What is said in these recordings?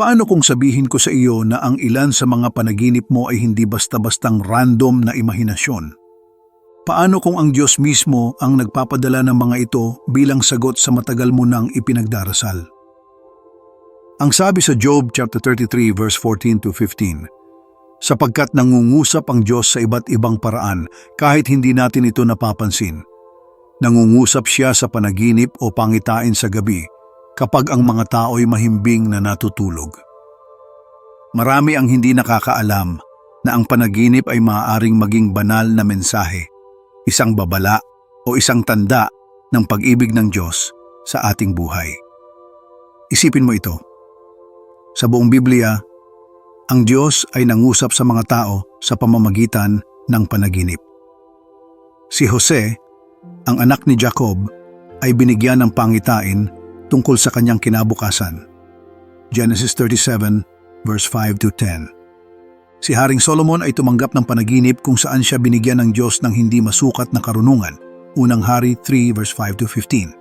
Paano kung sabihin ko sa iyo na ang ilan sa mga panaginip mo ay hindi basta-bastang random na imahinasyon? Paano kung ang Diyos mismo ang nagpapadala ng mga ito bilang sagot sa matagal mo nang ipinagdarasal? Ang sabi sa Job chapter 33 verse 14 to 15, sapagkat nangungusap ang Diyos sa iba't ibang paraan kahit hindi natin ito napapansin. Nangungusap siya sa panaginip o pangitain sa gabi kapag ang mga tao'y mahimbing na natutulog. Marami ang hindi nakakaalam na ang panaginip ay maaaring maging banal na mensahe, isang babala o isang tanda ng pag-ibig ng Diyos sa ating buhay. Isipin mo ito. Sa buong Biblia, ang Diyos ay nangusap sa mga tao sa pamamagitan ng panaginip. Si Jose, ang anak ni Jacob, ay binigyan ng pangitain tungkol sa kanyang kinabukasan. Genesis 37 verse 5 to 10. Si Haring Solomon ay tumanggap ng panaginip kung saan siya binigyan ng Diyos ng hindi masukat na karunungan. Unang Hari 3 verse 5 to 15.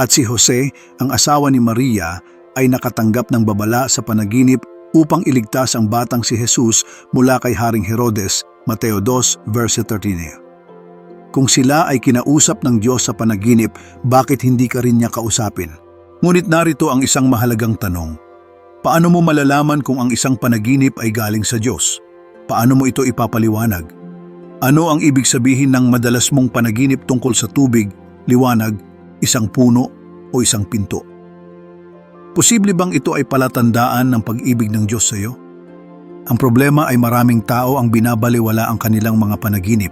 At si Jose, ang asawa ni Maria, ay nakatanggap ng babala sa panaginip upang iligtas ang batang si Jesus mula kay Haring Herodes, Mateo 2 verse 13. Kung sila ay kinausap ng Diyos sa panaginip, bakit hindi ka rin niya kausapin? Ngunit narito ang isang mahalagang tanong. Paano mo malalaman kung ang isang panaginip ay galing sa Diyos? Paano mo ito ipapaliwanag? Ano ang ibig sabihin ng madalas mong panaginip tungkol sa tubig, liwanag, isang puno o isang pinto? Posible bang ito ay palatandaan ng pag-ibig ng Diyos sa iyo? Ang problema ay maraming tao ang binabaliwala ang kanilang mga panaginip.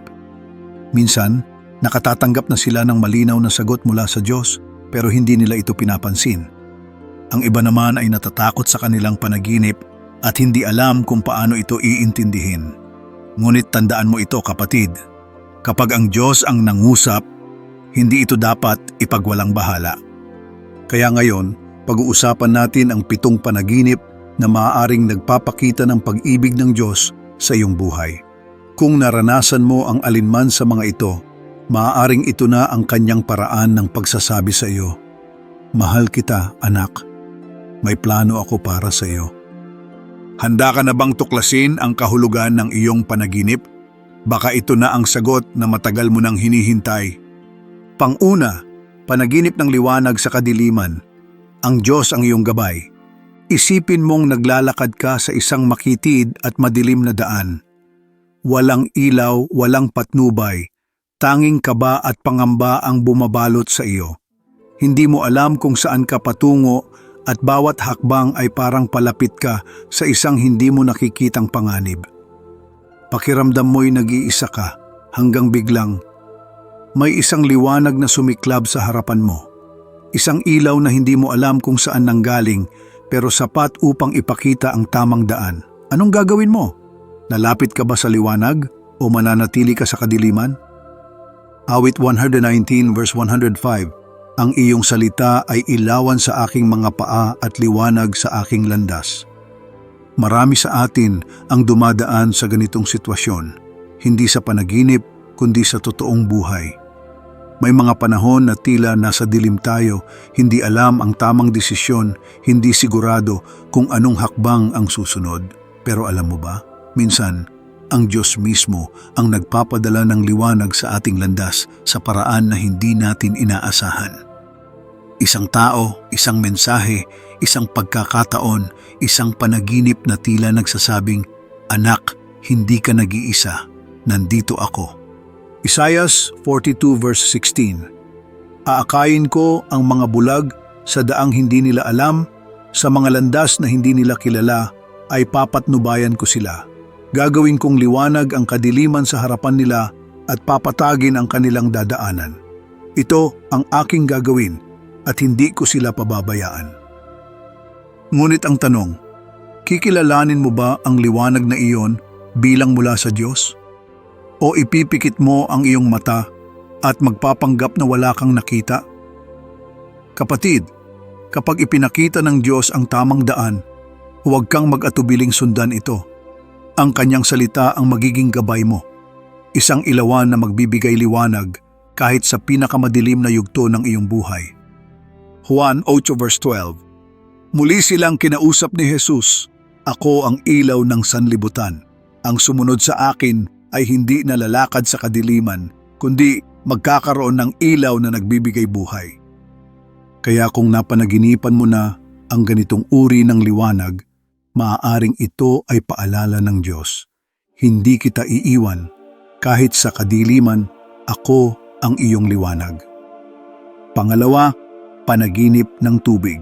Minsan, nakatatanggap na sila ng malinaw na sagot mula sa Diyos pero hindi nila ito pinapansin. Ang iba naman ay natatakot sa kanilang panaginip at hindi alam kung paano ito iintindihin. Ngunit tandaan mo ito kapatid, kapag ang Diyos ang nangusap, hindi ito dapat ipagwalang bahala. Kaya ngayon, pag-uusapan natin ang pitong panaginip na maaaring nagpapakita ng pag-ibig ng Diyos sa iyong buhay. Kung naranasan mo ang alinman sa mga ito, maaaring ito na ang kanyang paraan ng pagsasabi sa iyo, Mahal kita, anak. May plano ako para sa iyo. Handa ka na bang tuklasin ang kahulugan ng iyong panaginip? Baka ito na ang sagot na matagal mo nang hinihintay. Panguna, panaginip ng liwanag sa kadiliman. Ang Diyos ang iyong gabay. Isipin mong naglalakad ka sa isang makitid at madilim na daan. Walang ilaw, walang patnubay, tanging kaba at pangamba ang bumabalot sa iyo. Hindi mo alam kung saan ka patungo at bawat hakbang ay parang palapit ka sa isang hindi mo nakikitang panganib. Pakiramdam mo'y nag-iisa ka hanggang biglang may isang liwanag na sumiklab sa harapan mo. Isang ilaw na hindi mo alam kung saan nanggaling pero sapat upang ipakita ang tamang daan. Anong gagawin mo? Lalapit ka ba sa liwanag o mananatili ka sa kadiliman? Awit 119 verse 105 Ang iyong salita ay ilawan sa aking mga paa at liwanag sa aking landas. Marami sa atin ang dumadaan sa ganitong sitwasyon, hindi sa panaginip kundi sa totoong buhay. May mga panahon na tila nasa dilim tayo, hindi alam ang tamang desisyon, hindi sigurado kung anong hakbang ang susunod. Pero alam mo ba, minsan, ang Diyos mismo ang nagpapadala ng liwanag sa ating landas sa paraan na hindi natin inaasahan. Isang tao, isang mensahe, isang pagkakataon, isang panaginip na tila nagsasabing, Anak, hindi ka nag-iisa, nandito ako. Isaias 42 verse 16 Aakayin ko ang mga bulag sa daang hindi nila alam, sa mga landas na hindi nila kilala, ay papatnubayan ko sila. Gagawin kong liwanag ang kadiliman sa harapan nila at papatagin ang kanilang dadaanan. Ito ang aking gagawin at hindi ko sila pababayaan. Ngunit ang tanong, kikilalanin mo ba ang liwanag na iyon bilang mula sa Diyos? O ipipikit mo ang iyong mata at magpapanggap na wala kang nakita? Kapatid, kapag ipinakita ng Diyos ang tamang daan, huwag kang mag-atubiling sundan ito. Ang kanyang salita ang magiging gabay mo. Isang ilawan na magbibigay liwanag kahit sa pinakamadilim na yugto ng iyong buhay. Juan 8 verse 12 Muli silang kinausap ni Jesus, Ako ang ilaw ng sanlibutan. Ang sumunod sa akin ay hindi nalalakad sa kadiliman, kundi magkakaroon ng ilaw na nagbibigay buhay. Kaya kung napanaginipan mo na ang ganitong uri ng liwanag, maaaring ito ay paalala ng Diyos. Hindi kita iiwan, kahit sa kadiliman, ako ang iyong liwanag. Pangalawa, panaginip ng tubig.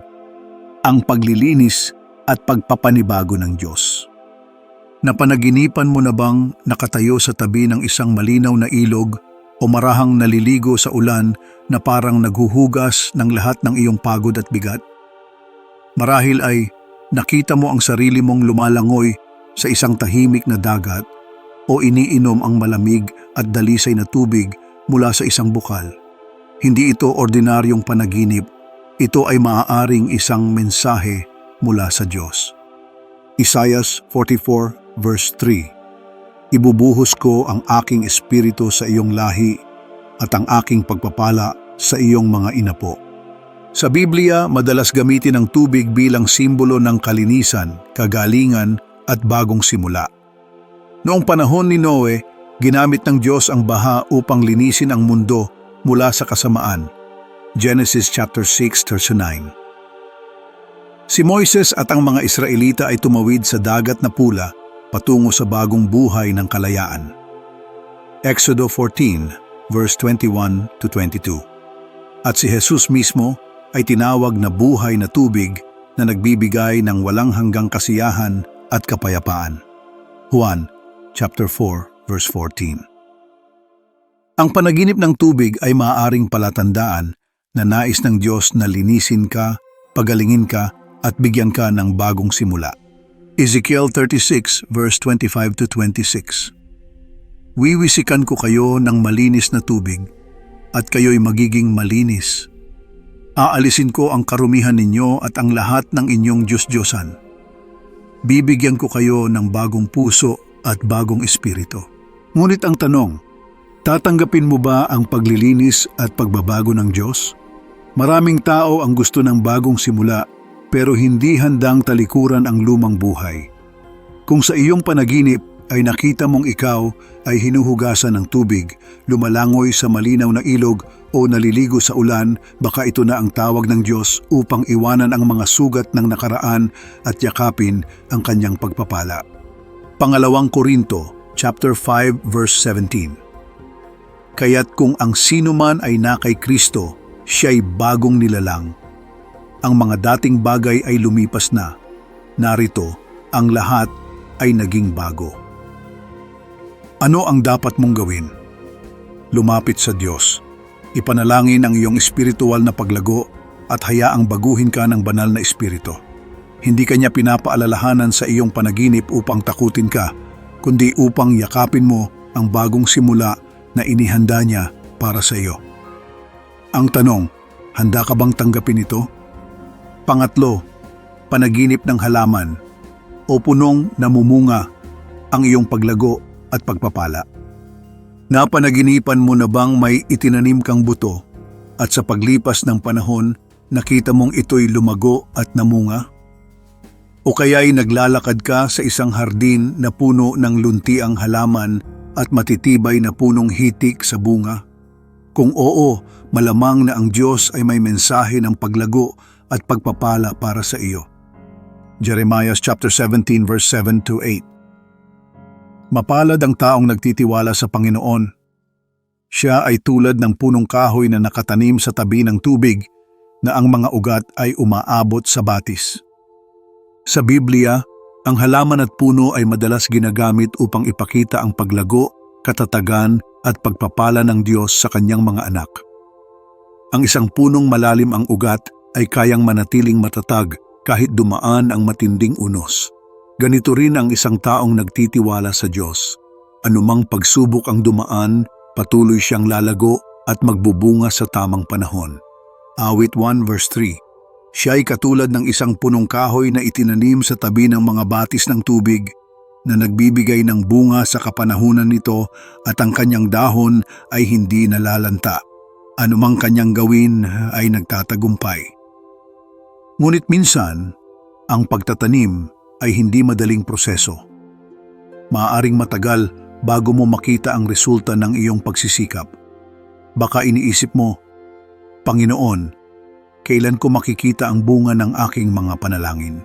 Ang paglilinis at pagpapanibago ng Diyos. Napanaginipan mo na bang nakatayo sa tabi ng isang malinaw na ilog o marahang naliligo sa ulan na parang naghuhugas ng lahat ng iyong pagod at bigat? Marahil ay nakita mo ang sarili mong lumalangoy sa isang tahimik na dagat o iniinom ang malamig at dalisay na tubig mula sa isang bukal. Hindi ito ordinaryong panaginip, ito ay maaaring isang mensahe mula sa Diyos. Isaiah 44 verse 3 Ibubuhos ko ang aking espiritu sa iyong lahi at ang aking pagpapala sa iyong mga inapo. Sa Biblia, madalas gamitin ang tubig bilang simbolo ng kalinisan, kagalingan at bagong simula. Noong panahon ni Noe, ginamit ng Diyos ang baha upang linisin ang mundo mula sa kasamaan. Genesis chapter 6 verse 9. Si Moises at ang mga Israelita ay tumawid sa dagat na pula patungo sa bagong buhay ng kalayaan. Exodo 14 verse 21 to 22. At si Jesus mismo ay tinawag na buhay na tubig na nagbibigay ng walang hanggang kasiyahan at kapayapaan. Juan chapter 4 verse 14. Ang panaginip ng tubig ay maaaring palatandaan na nais ng Diyos na linisin ka, pagalingin ka at bigyan ka ng bagong simula. Ezekiel 36 verse 25 to 26. Wiwisikan ko kayo ng malinis na tubig at kayo'y magiging malinis. Aalisin ko ang karumihan ninyo at ang lahat ng inyong Diyos-Diyosan. Bibigyan ko kayo ng bagong puso at bagong espiritu. Ngunit ang tanong, tatanggapin mo ba ang paglilinis at pagbabago ng Diyos? Maraming tao ang gusto ng bagong simula pero hindi handang talikuran ang lumang buhay. Kung sa iyong panaginip ay nakita mong ikaw ay hinuhugasan ng tubig, lumalangoy sa malinaw na ilog o naliligo sa ulan, baka ito na ang tawag ng Diyos upang iwanan ang mga sugat ng nakaraan at yakapin ang kanyang pagpapala. Pangalawang Korinto, chapter 5, verse 17. Kaya't kung ang sino man ay na kay Kristo, siya'y bagong nilalang. Ang mga dating bagay ay lumipas na. Narito, ang lahat ay naging bago. Ano ang dapat mong gawin? Lumapit sa Diyos. Ipanalangin ang iyong espiritual na paglago at hayaang baguhin ka ng banal na espiritu. Hindi kanya pinapaalalahanan sa iyong panaginip upang takutin ka, kundi upang yakapin mo ang bagong simula na inihanda niya para sa iyo. Ang tanong, handa ka bang tanggapin ito? Pangatlo, panaginip ng halaman o punong namumunga ang iyong paglago at pagpapala. Napanaginipan mo na bang may itinanim kang buto at sa paglipas ng panahon nakita mong ito'y lumago at namunga? O kaya'y naglalakad ka sa isang hardin na puno ng luntiang halaman at matitibay na punong hitik sa bunga? Kung oo, malamang na ang Diyos ay may mensahe ng paglago at pagpapala para sa iyo. Jeremiah chapter 17 verse 7 to 8. Mapalad ang taong nagtitiwala sa Panginoon. Siya ay tulad ng punong kahoy na nakatanim sa tabi ng tubig na ang mga ugat ay umaabot sa batis. Sa Biblia, ang halaman at puno ay madalas ginagamit upang ipakita ang paglago, katatagan at pagpapala ng Diyos sa kanyang mga anak. Ang isang punong malalim ang ugat ay kayang manatiling matatag kahit dumaan ang matinding unos. Ganito rin ang isang taong nagtitiwala sa Diyos. Anumang pagsubok ang dumaan, patuloy siyang lalago at magbubunga sa tamang panahon. Awit 1 verse 3 Siya ay katulad ng isang punong kahoy na itinanim sa tabi ng mga batis ng tubig na nagbibigay ng bunga sa kapanahunan nito at ang kanyang dahon ay hindi nalalanta. Anumang kanyang gawin ay nagtatagumpay. Ngunit minsan, Ang pagtatanim ay hindi madaling proseso. Maaaring matagal bago mo makita ang resulta ng iyong pagsisikap. Baka iniisip mo, Panginoon, kailan ko makikita ang bunga ng aking mga panalangin?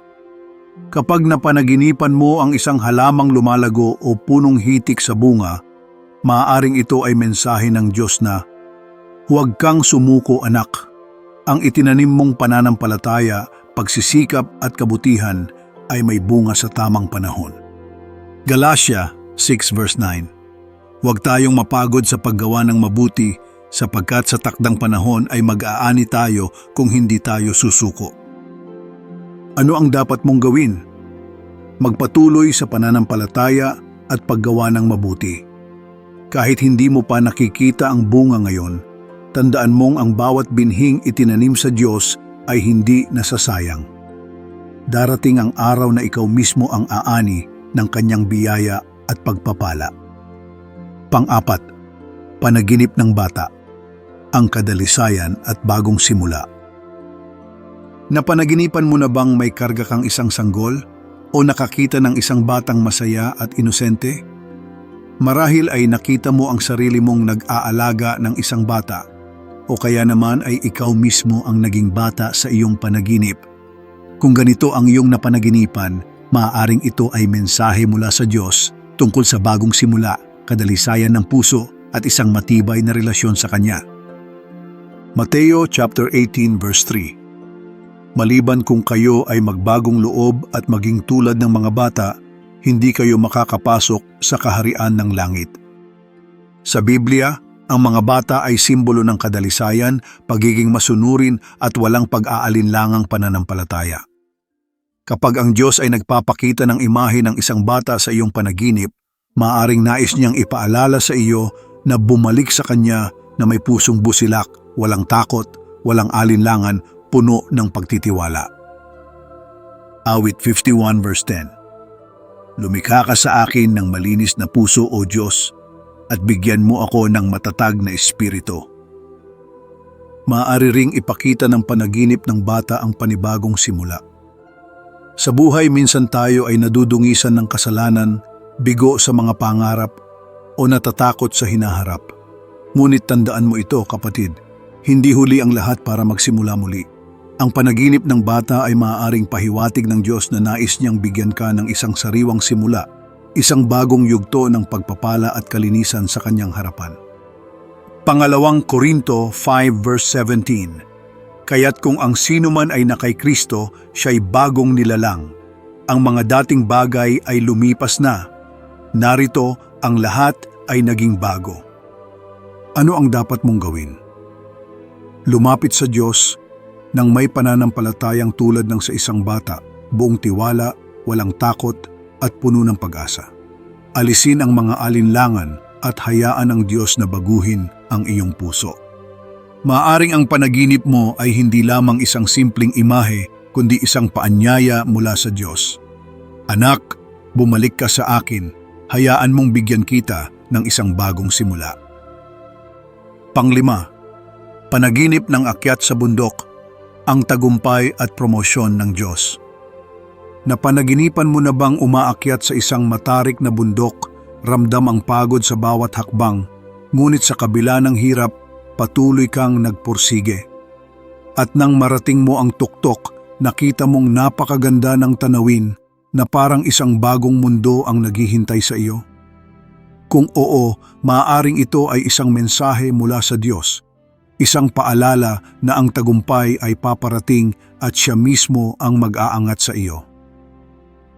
Kapag napanaginipan mo ang isang halamang lumalago o punong hitik sa bunga, maaaring ito ay mensahe ng Diyos na, Huwag kang sumuko anak. Ang itinanim mong pananampalataya, pagsisikap at kabutihan ay may bunga sa tamang panahon. Galatia 6 verse 9 Huwag tayong mapagod sa paggawa ng mabuti sapagkat sa takdang panahon ay mag-aani tayo kung hindi tayo susuko. Ano ang dapat mong gawin? Magpatuloy sa pananampalataya at paggawa ng mabuti. Kahit hindi mo pa nakikita ang bunga ngayon, tandaan mong ang bawat binhing itinanim sa Diyos ay hindi nasasayang. Darating ang araw na ikaw mismo ang aani ng kanyang biyaya at pagpapala. Pang-apat, panaginip ng bata, ang kadalisayan at bagong simula. Napanaginipan mo na bang may karga kang isang sanggol o nakakita ng isang batang masaya at inosente? Marahil ay nakita mo ang sarili mong nag-aalaga ng isang bata o kaya naman ay ikaw mismo ang naging bata sa iyong panaginip. Kung ganito ang iyong napanaginipan, maaaring ito ay mensahe mula sa Diyos tungkol sa bagong simula, kadalisayan ng puso at isang matibay na relasyon sa Kanya. Mateo chapter 18 verse 3 Maliban kung kayo ay magbagong loob at maging tulad ng mga bata, hindi kayo makakapasok sa kaharian ng langit. Sa Biblia, ang mga bata ay simbolo ng kadalisayan, pagiging masunurin at walang pag-aalinlangang pananampalataya. Kapag ang Diyos ay nagpapakita ng imahe ng isang bata sa iyong panaginip, maaring nais niyang ipaalala sa iyo na bumalik sa Kanya na may pusong busilak, walang takot, walang alinlangan, puno ng pagtitiwala. Awit 51 verse 10 Lumikha ka sa akin ng malinis na puso o Diyos at bigyan mo ako ng matatag na espiritu. Maaari ring ipakita ng panaginip ng bata ang panibagong simula. Sa buhay minsan tayo ay nadudungisan ng kasalanan, bigo sa mga pangarap o natatakot sa hinaharap. Ngunit tandaan mo ito kapatid, hindi huli ang lahat para magsimula muli. Ang panaginip ng bata ay maaaring pahiwatig ng Diyos na nais niyang bigyan ka ng isang sariwang simula, isang bagong yugto ng pagpapala at kalinisan sa kanyang harapan. Pangalawang Korinto 5 verse 17 Kaya't kung ang sino man ay nakay Kristo, siya'y bagong nilalang. Ang mga dating bagay ay lumipas na. Narito, ang lahat ay naging bago. Ano ang dapat mong gawin? Lumapit sa Diyos nang may pananampalatayang tulad ng sa isang bata, buong tiwala, walang takot at puno ng pag-asa. Alisin ang mga alinlangan at hayaan ng Diyos na baguhin ang iyong puso. Maaring ang panaginip mo ay hindi lamang isang simpleng imahe kundi isang paanyaya mula sa Diyos. Anak, bumalik ka sa akin, hayaan mong bigyan kita ng isang bagong simula. Panglima, panaginip ng akyat sa bundok, ang tagumpay at promosyon ng Diyos. Napanaginipan mo na bang umaakyat sa isang matarik na bundok, ramdam ang pagod sa bawat hakbang, ngunit sa kabila ng hirap, patuloy kang nagpursige. At nang marating mo ang tuktok, nakita mong napakaganda ng tanawin na parang isang bagong mundo ang naghihintay sa iyo. Kung oo, maaaring ito ay isang mensahe mula sa Diyos. Isang paalala na ang tagumpay ay paparating at siya mismo ang mag-aangat sa iyo.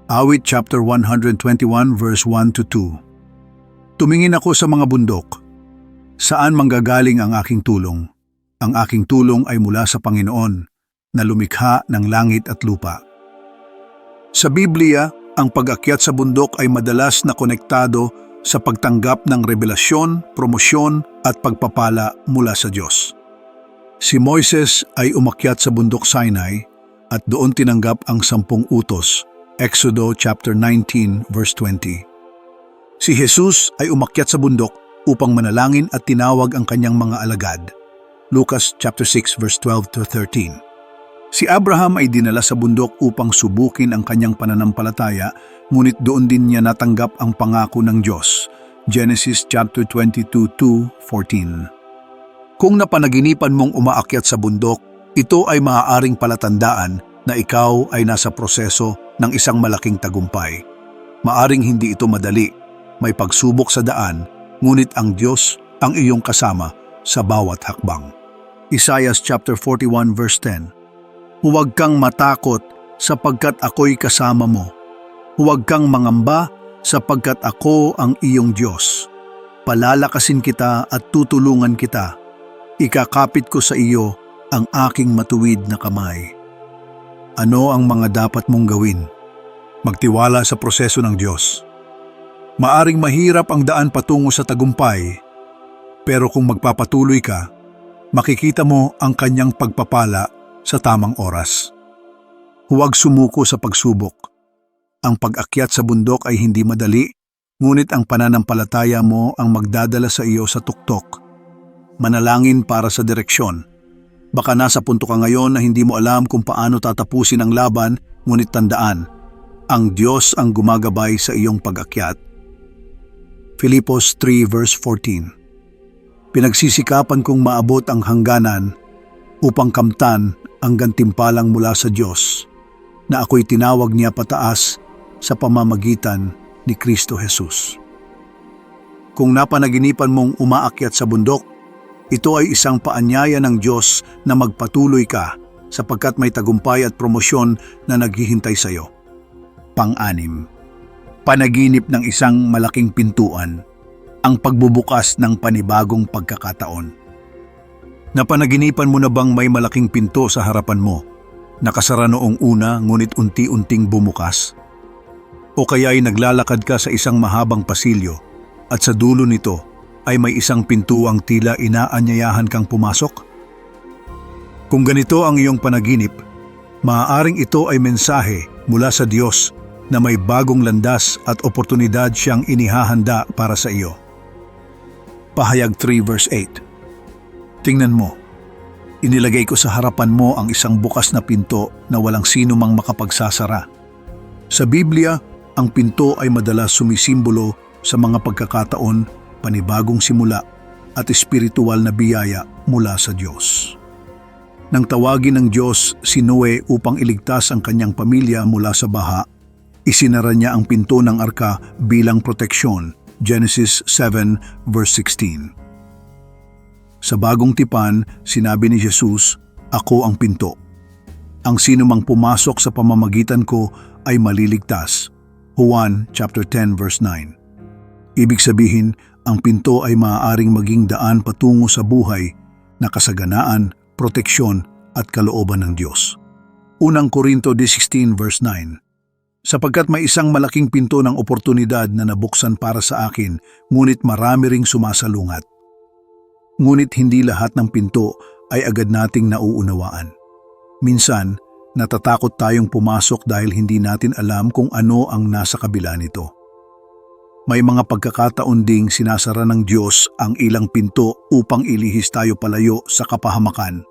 Awit chapter 121 verse 1 to 2 Tumingin ako sa mga bundok. Saan manggagaling ang aking tulong? Ang aking tulong ay mula sa Panginoon na lumikha ng langit at lupa. Sa Biblia, ang pag-akyat sa bundok ay madalas na konektado sa pagtanggap ng revelasyon, promosyon at pagpapala mula sa Diyos. Si Moises ay umakyat sa bundok Sinai at doon tinanggap ang sampung utos, Exodo chapter 19 verse 20. Si Jesus ay umakyat sa bundok upang manalangin at tinawag ang kanyang mga alagad, Lucas chapter 6 verse 12 to 13. Si Abraham ay dinala sa bundok upang subukin ang kanyang pananampalataya, ngunit doon din niya natanggap ang pangako ng Diyos. Genesis chapter 22:2-14. Kung napanaginipan mong umaakyat sa bundok, ito ay maaaring palatandaan na ikaw ay nasa proseso ng isang malaking tagumpay. Maaring hindi ito madali, may pagsubok sa daan, ngunit ang Diyos ang iyong kasama sa bawat hakbang. Isaiah chapter 41 verse 10 Huwag kang matakot sapagkat ako'y kasama mo. Huwag kang mangamba sapagkat ako ang iyong Diyos. Palalakasin kita at tutulungan kita. Ikakapit ko sa iyo ang aking matuwid na kamay. Ano ang mga dapat mong gawin? Magtiwala sa proseso ng Diyos. Maaring mahirap ang daan patungo sa tagumpay, pero kung magpapatuloy ka, makikita mo ang kanyang pagpapala sa tamang oras. Huwag sumuko sa pagsubok. Ang pag-akyat sa bundok ay hindi madali, ngunit ang pananampalataya mo ang magdadala sa iyo sa tuktok. Manalangin para sa direksyon. Baka nasa punto ka ngayon na hindi mo alam kung paano tatapusin ang laban, ngunit tandaan, ang Diyos ang gumagabay sa iyong pag-akyat. Filipos 3 verse 14 Pinagsisikapan kong maabot ang hangganan upang kamtan ang gantimpalang mula sa Diyos na ako'y tinawag niya pataas sa pamamagitan ni Kristo Jesus. Kung napanaginipan mong umaakyat sa bundok, ito ay isang paanyaya ng Diyos na magpatuloy ka sapagkat may tagumpay at promosyon na naghihintay sa iyo. Pang-anim, panaginip ng isang malaking pintuan, ang pagbubukas ng panibagong pagkakataon. Napanaginipan mo na bang may malaking pinto sa harapan mo? Nakasara noong una ngunit unti-unting bumukas? O kaya ay naglalakad ka sa isang mahabang pasilyo at sa dulo nito ay may isang pintuang tila inaanyayahan kang pumasok? Kung ganito ang iyong panaginip, maaaring ito ay mensahe mula sa Diyos na may bagong landas at oportunidad siyang inihahanda para sa iyo. Pahayag 3 verse 8 Tingnan mo, inilagay ko sa harapan mo ang isang bukas na pinto na walang sino mang makapagsasara. Sa Biblia, ang pinto ay madalas sumisimbolo sa mga pagkakataon, panibagong simula at espiritual na biyaya mula sa Diyos. Nang tawagin ng Diyos si Noe upang iligtas ang kanyang pamilya mula sa baha, isinara niya ang pinto ng arka bilang proteksyon. Genesis 7 verse 16. Sa bagong tipan, sinabi ni Jesus, Ako ang pinto. Ang sino mang pumasok sa pamamagitan ko ay maliligtas. Juan chapter 10 verse 9. Ibig sabihin, ang pinto ay maaaring maging daan patungo sa buhay na kasaganaan, proteksyon at kalooban ng Diyos. Unang Korinto 16 verse 9 Sapagkat may isang malaking pinto ng oportunidad na nabuksan para sa akin, ngunit marami ring sumasalungat. Ngunit hindi lahat ng pinto ay agad nating nauunawaan. Minsan, natatakot tayong pumasok dahil hindi natin alam kung ano ang nasa kabila nito. May mga pagkakataon ding sinasara ng Diyos ang ilang pinto upang ilihis tayo palayo sa kapahamakan.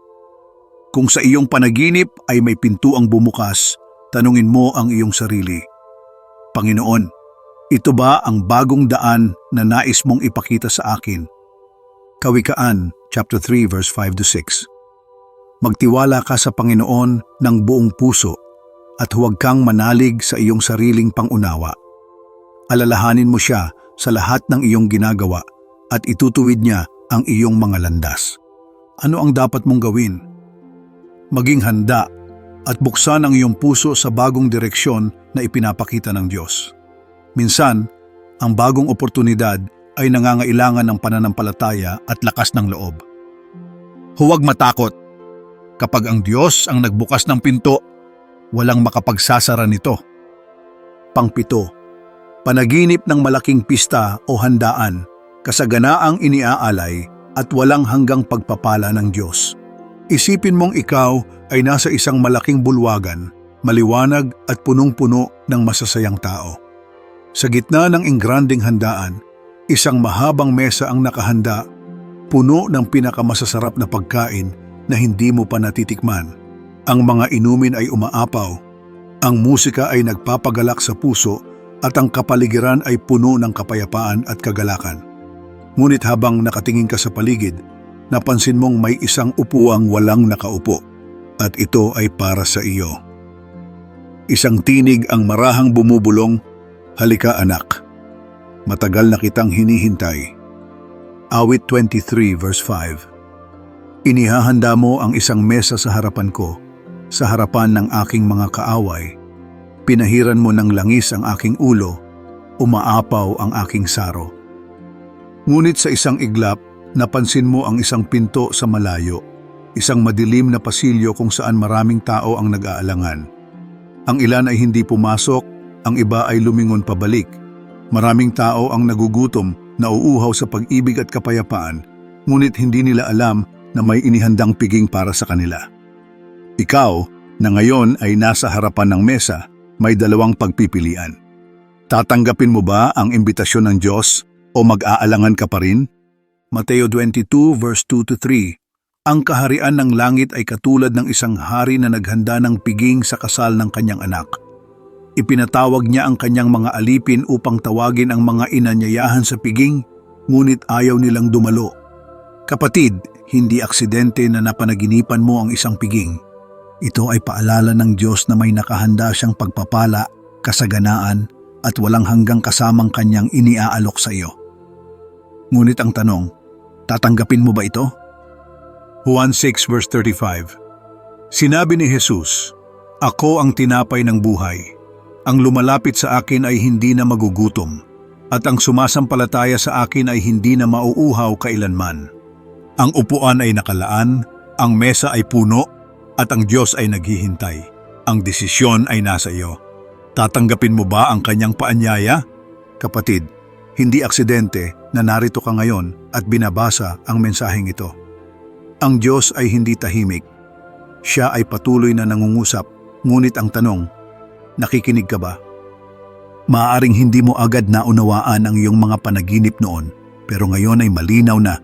Kung sa iyong panaginip ay may pinto ang bumukas, tanungin mo ang iyong sarili. Panginoon, ito ba ang bagong daan na nais mong ipakita sa akin Kawikaan, chapter 3, verse 5 to 6. Magtiwala ka sa Panginoon ng buong puso at huwag kang manalig sa iyong sariling pangunawa. Alalahanin mo siya sa lahat ng iyong ginagawa at itutuwid niya ang iyong mga landas. Ano ang dapat mong gawin? Maging handa at buksan ang iyong puso sa bagong direksyon na ipinapakita ng Diyos. Minsan, ang bagong oportunidad ay nangangailangan ng pananampalataya at lakas ng loob. Huwag matakot. Kapag ang Diyos ang nagbukas ng pinto, walang makapagsasara nito. Pangpito, panaginip ng malaking pista o handaan, kasaganaang iniaalay at walang hanggang pagpapala ng Diyos. Isipin mong ikaw ay nasa isang malaking bulwagan, maliwanag at punong-puno ng masasayang tao. Sa gitna ng ingranding handaan, Isang mahabang mesa ang nakahanda, puno ng pinakamasasarap na pagkain na hindi mo pa natitikman. Ang mga inumin ay umaapaw, ang musika ay nagpapagalak sa puso at ang kapaligiran ay puno ng kapayapaan at kagalakan. Ngunit habang nakatingin ka sa paligid, napansin mong may isang upuang walang nakaupo at ito ay para sa iyo. Isang tinig ang marahang bumubulong, Halika anak, matagal na kitang hinihintay. Awit 23 verse 5 Inihahanda mo ang isang mesa sa harapan ko, sa harapan ng aking mga kaaway. Pinahiran mo ng langis ang aking ulo, umaapaw ang aking saro. Ngunit sa isang iglap, napansin mo ang isang pinto sa malayo, isang madilim na pasilyo kung saan maraming tao ang nag-aalangan. Ang ilan ay hindi pumasok, ang iba ay lumingon pabalik. Maraming tao ang nagugutom, nauuhaw sa pag-ibig at kapayapaan, ngunit hindi nila alam na may inihandang piging para sa kanila. Ikaw, na ngayon ay nasa harapan ng mesa, may dalawang pagpipilian. Tatanggapin mo ba ang imbitasyon ng Diyos o mag-aalangan ka pa rin? Mateo 22 verse 2 to 3 Ang kaharian ng langit ay katulad ng isang hari na naghanda ng piging sa kasal ng kanyang anak. Ipinatawag niya ang kanyang mga alipin upang tawagin ang mga inanyayahan sa piging, ngunit ayaw nilang dumalo. Kapatid, hindi aksidente na napanaginipan mo ang isang piging. Ito ay paalala ng Diyos na may nakahanda siyang pagpapala, kasaganaan, at walang hanggang kasamang kanyang iniaalok sa iyo. Ngunit ang tanong, tatanggapin mo ba ito? Juan 6 verse 35 Sinabi ni Jesus, Ako ang tinapay ng buhay. Ang lumalapit sa akin ay hindi na magugutom, at ang sumasampalataya sa akin ay hindi na mauuhaw kailanman. Ang upuan ay nakalaan, ang mesa ay puno, at ang Diyos ay naghihintay. Ang desisyon ay nasa iyo. Tatanggapin mo ba ang kanyang paanyaya? Kapatid, hindi aksidente na narito ka ngayon at binabasa ang mensaheng ito. Ang Diyos ay hindi tahimik. Siya ay patuloy na nangungusap, ngunit ang tanong, nakikinig ka ba? Maaaring hindi mo agad naunawaan ang iyong mga panaginip noon, pero ngayon ay malinaw na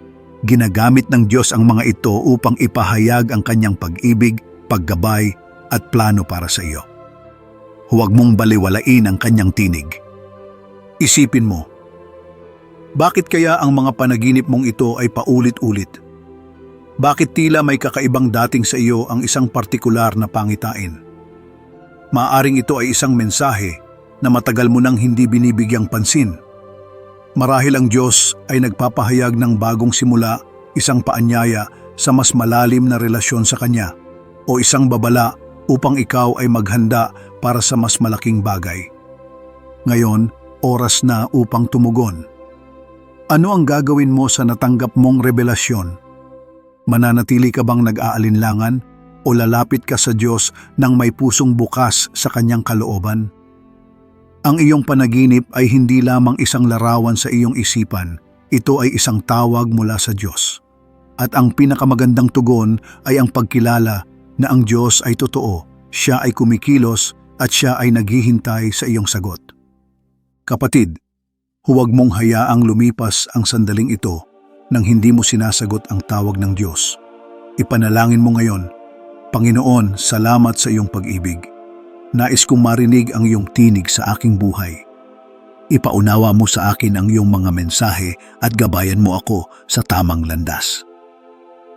ginagamit ng Diyos ang mga ito upang ipahayag ang kanyang pag-ibig, paggabay at plano para sa iyo. Huwag mong baliwalain ang kanyang tinig. Isipin mo, bakit kaya ang mga panaginip mong ito ay paulit-ulit? Bakit tila may kakaibang dating sa iyo ang isang partikular na pangitain? Maaring ito ay isang mensahe na matagal mo nang hindi binibigyang pansin. Marahil ang Diyos ay nagpapahayag ng bagong simula, isang paanyaya sa mas malalim na relasyon sa Kanya, o isang babala upang ikaw ay maghanda para sa mas malaking bagay. Ngayon, oras na upang tumugon. Ano ang gagawin mo sa natanggap mong revelasyon? Mananatili ka bang nag-aalinlangan o lalapit ka sa Diyos nang may pusong bukas sa kanyang kalooban? Ang iyong panaginip ay hindi lamang isang larawan sa iyong isipan, ito ay isang tawag mula sa Diyos. At ang pinakamagandang tugon ay ang pagkilala na ang Diyos ay totoo, siya ay kumikilos at siya ay naghihintay sa iyong sagot. Kapatid, huwag mong hayaang lumipas ang sandaling ito nang hindi mo sinasagot ang tawag ng Diyos. Ipanalangin mo ngayon, Panginoon, salamat sa iyong pag-ibig. Nais kong marinig ang iyong tinig sa aking buhay. Ipaunawa mo sa akin ang iyong mga mensahe at gabayan mo ako sa tamang landas.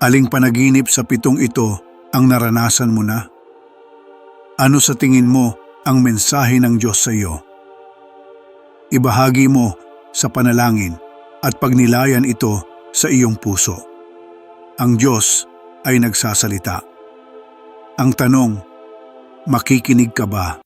Aling panaginip sa pitong ito ang naranasan mo na? Ano sa tingin mo ang mensahe ng Diyos sa iyo? Ibahagi mo sa panalangin at pagnilayan ito sa iyong puso. Ang Diyos ay nagsasalita. Ang tanong, makikinig ka ba?